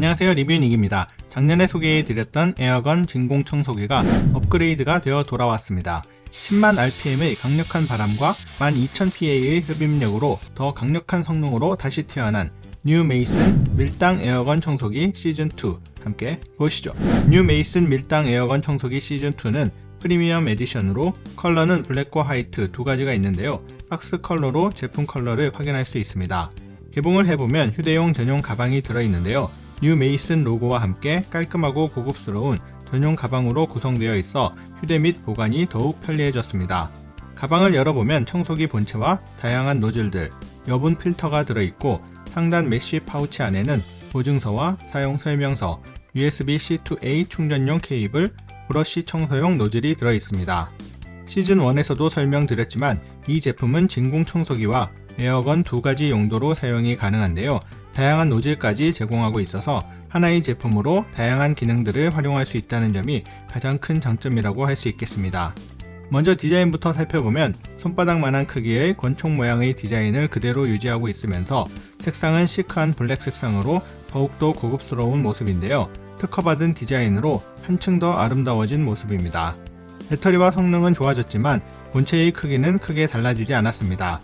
안녕하세요 리뷰닉입니다. 작년에 소개해드렸던 에어건 진공 청소기가 업그레이드가 되어 돌아왔습니다. 10만 RPM의 강력한 바람과 12000PA의 흡입력으로 더 강력한 성능으로 다시 태어난 뉴 메이슨 밀당 에어건 청소기 시즌2 함께 보시죠. 뉴 메이슨 밀당 에어건 청소기 시즌2는 프리미엄 에디션으로 컬러는 블랙과 화이트 두 가지가 있는데요. 박스 컬러로 제품 컬러를 확인할 수 있습니다. 개봉을 해보면 휴대용 전용 가방이 들어있는데요. 뉴 메이슨 로고와 함께 깔끔하고 고급스러운 전용 가방으로 구성되어 있어 휴대 및 보관이 더욱 편리해졌습니다. 가방을 열어보면 청소기 본체와 다양한 노즐들, 여분 필터가 들어있고 상단 메쉬 파우치 안에는 보증서와 사용 설명서, USB-C to A 충전용 케이블, 브러쉬 청소용 노즐이 들어있습니다. 시즌 1에서도 설명드렸지만 이 제품은 진공 청소기와 에어건 두 가지 용도로 사용이 가능한데요. 다양한 노즐까지 제공하고 있어서 하나의 제품으로 다양한 기능들을 활용할 수 있다는 점이 가장 큰 장점이라고 할 수 있겠습니다. 먼저 디자인부터 살펴보면 손바닥만한 크기의 권총 모양의 디자인을 그대로 유지하고 있으면서 색상은 시크한 블랙 색상으로 더욱더 고급스러운 모습인데요. 특허받은 디자인으로 한층 더 아름다워진 모습입니다. 배터리와 성능은 좋아졌지만 본체의 크기는 크게 달라지지 않았습니다.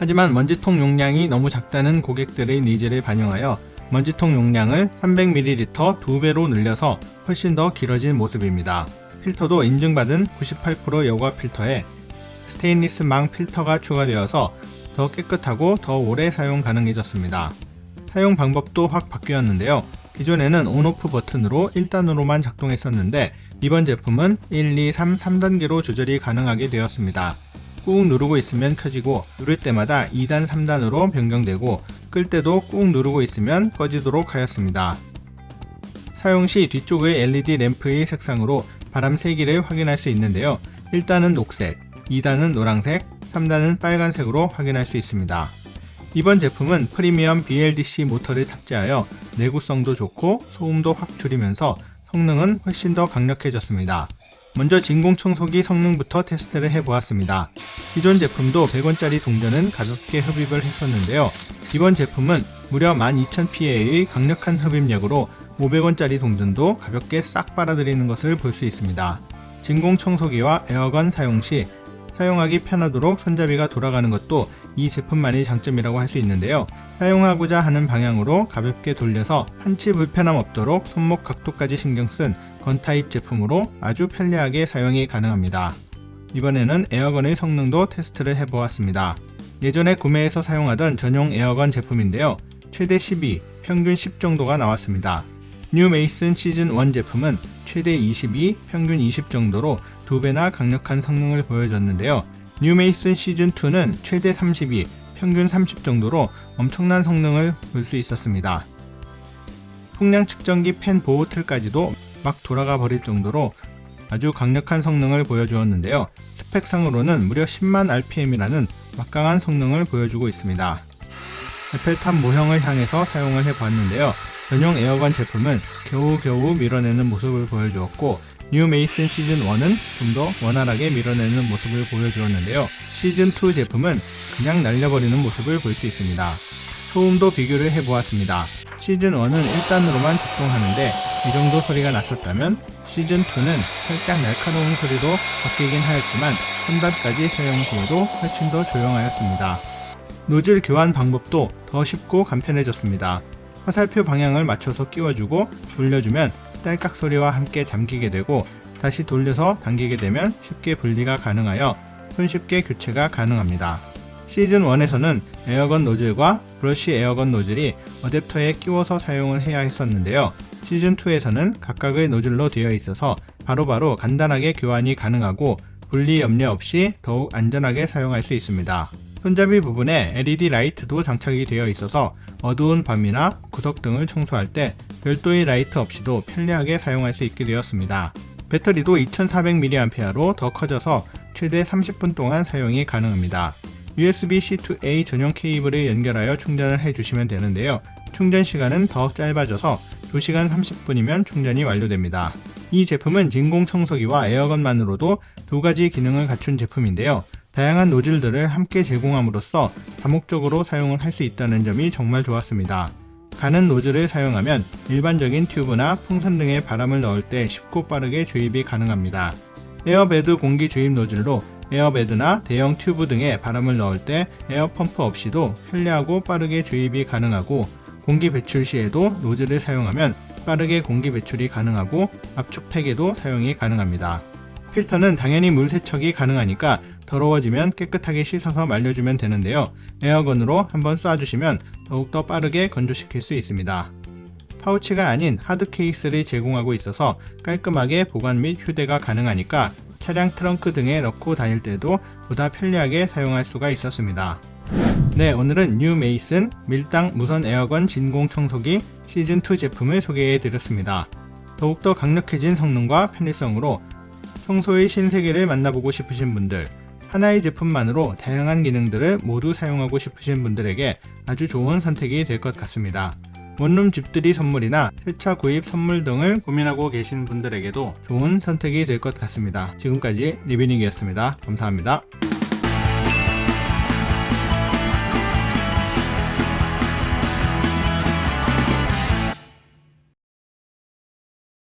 하지만 먼지통 용량이 너무 작다는 고객들의 니즈를 반영하여 먼지통 용량을 300ml 2배로 늘려서 훨씬 더 길어진 모습입니다. 필터도 인증받은 98% 여과 필터에 스테인리스 망 필터가 추가되어서 더 깨끗하고 더 오래 사용 가능해졌습니다. 사용 방법도 확 바뀌었는데요. 기존에는 온오프 버튼으로 1단으로만 작동했었는데 이번 제품은 1, 2, 3, 3단계로 조절이 가능하게 되었습니다. 꾹 누르고 있으면 켜지고 누를 때마다 2단, 3단으로 변경되고 끌 때도 꾹 누르고 있으면 꺼지도록 하였습니다. 사용 시 뒤쪽의 LED 램프의 색상으로 바람 세기를 확인할 수 있는데요. 1단은 녹색, 2단은 노란색, 3단은 빨간색으로 확인할 수 있습니다. 이번 제품은 프리미엄 BLDC 모터를 탑재하여 내구성도 좋고 소음도 확 줄이면서 성능은 훨씬 더 강력해졌습니다. 먼저 진공 청소기 성능부터 테스트를 해보았습니다. 기존 제품도 100원짜리 동전은 가볍게 흡입을 했었는데요. 이번 제품은 무려 12000PA의 강력한 흡입력으로 500원짜리 동전도 가볍게 싹 빨아들이는 것을 볼 수 있습니다. 진공 청소기와 에어건 사용 시 사용하기 편하도록 손잡이가 돌아가는 것도 이 제품만의 장점이라고 할 수 있는데요. 사용하고자 하는 방향으로 가볍게 돌려서 한치 불편함 없도록 손목 각도까지 신경 쓴 건타입 제품으로 아주 편리하게 사용이 가능합니다. 이번에는 에어건의 성능도 테스트를 해보았습니다. 예전에 구매해서 사용하던 전용 에어건 제품인데요. 최대 12, 평균 10 정도가 나왔습니다. 뉴 메이슨 시즌 1 제품은 최대 22, 평균 20 정도로 두 배나 강력한 성능을 보여줬는데요. 뉴 메이슨 시즌 2는 최대 32, 평균 30 정도로 엄청난 성능을 볼 수 있었습니다. 풍량 측정기 팬 보호 틀까지도 막 돌아가 버릴 정도로 아주 강력한 성능을 보여주었는데요. 스펙상으로는 무려 10만 RPM이라는 막강한 성능을 보여주고 있습니다. 에펠탑 모형을 향해서 사용을 해보았는데요. 전용 에어건 제품은 겨우겨우 밀어내는 모습을 보여주었고 뉴 메이슨 시즌 1은 좀 더 원활하게 밀어내는 모습을 보여주었는데요. 시즌 2 제품은 그냥 날려버리는 모습을 볼 수 있습니다. 소음도 비교를 해보았습니다. 시즌 1은 1단으로만 작동하는데 이 정도 소리가 났었다면 시즌 2는 살짝 날카로운 소리로 바뀌긴 하였지만 3단까지 사용 시에도 훨씬 더 조용하였습니다. 노즐 교환 방법도 더 쉽고 간편해졌습니다. 화살표 방향을 맞춰서 끼워주고 돌려주면 딸깍 소리와 함께 잠기게 되고 다시 돌려서 당기게 되면 쉽게 분리가 가능하여 손쉽게 교체가 가능합니다. 시즌 1에서는 에어건 노즐과 브러쉬 에어건 노즐이 어댑터에 끼워서 사용을 해야 했었는데요. 시즌 2에서는 각각의 노즐로 되어 있어서 바로 바로 간단하게 교환이 가능하고 분리 염려 없이 더욱 안전하게 사용할 수 있습니다. 손잡이 부분에 LED 라이트도 장착이 되어 있어서 어두운 밤이나 구석 등을 청소할 때 별도의 라이트 없이도 편리하게 사용할 수 있게 되었습니다. 배터리도 2400mAh로 더 커져서 최대 30분 동안 사용이 가능합니다. USB-C to A 전용 케이블을 연결하여 충전을 해주시면 되는데요. 충전 시간은 더 짧아져서 2시간 30분이면 충전이 완료됩니다. 이 제품은 진공 청소기와 에어건만으로도 두 가지 기능을 갖춘 제품인데요. 다양한 노즐들을 함께 제공함으로써 다목적으로 사용을 할 수 있다는 점이 정말 좋았습니다. 가는 노즐을 사용하면 일반적인 튜브나 풍선 등에 바람을 넣을 때 쉽고 빠르게 주입이 가능합니다. 에어베드 공기 주입 노즐로 에어베드나 대형 튜브 등에 바람을 넣을 때 에어펌프 없이도 편리하고 빠르게 주입이 가능하고 공기 배출 시에도 노즐을 사용하면 빠르게 공기 배출이 가능하고 압축팩에도 사용이 가능합니다. 필터는 당연히 물 세척이 가능하니까 더러워지면 깨끗하게 씻어서 말려주면 되는데요. 에어건으로 한번 쏴주시면 더욱더 빠르게 건조시킬 수 있습니다. 파우치가 아닌 하드 케이스를 제공하고 있어서 깔끔하게 보관 및 휴대가 가능하니까 차량 트렁크 등에 넣고 다닐 때도 보다 편리하게 사용할 수가 있었습니다. 네, 오늘은 뉴 메이슨 밀당 무선 에어건 진공 청소기 시즌2 제품을 소개해 드렸습니다. 더욱더 강력해진 성능과 편리성으로 청소의 신세계를 만나보고 싶으신 분들, 하나의 제품만으로 다양한 기능들을 모두 사용하고 싶으신 분들에게 아주 좋은 선택이 될 것 같습니다. 원룸 집들이 선물이나 세차 구입 선물 등을 고민하고 계신 분들에게도 좋은 선택이 될 것 같습니다. 지금까지 리뷰닝이었습니다. 감사합니다.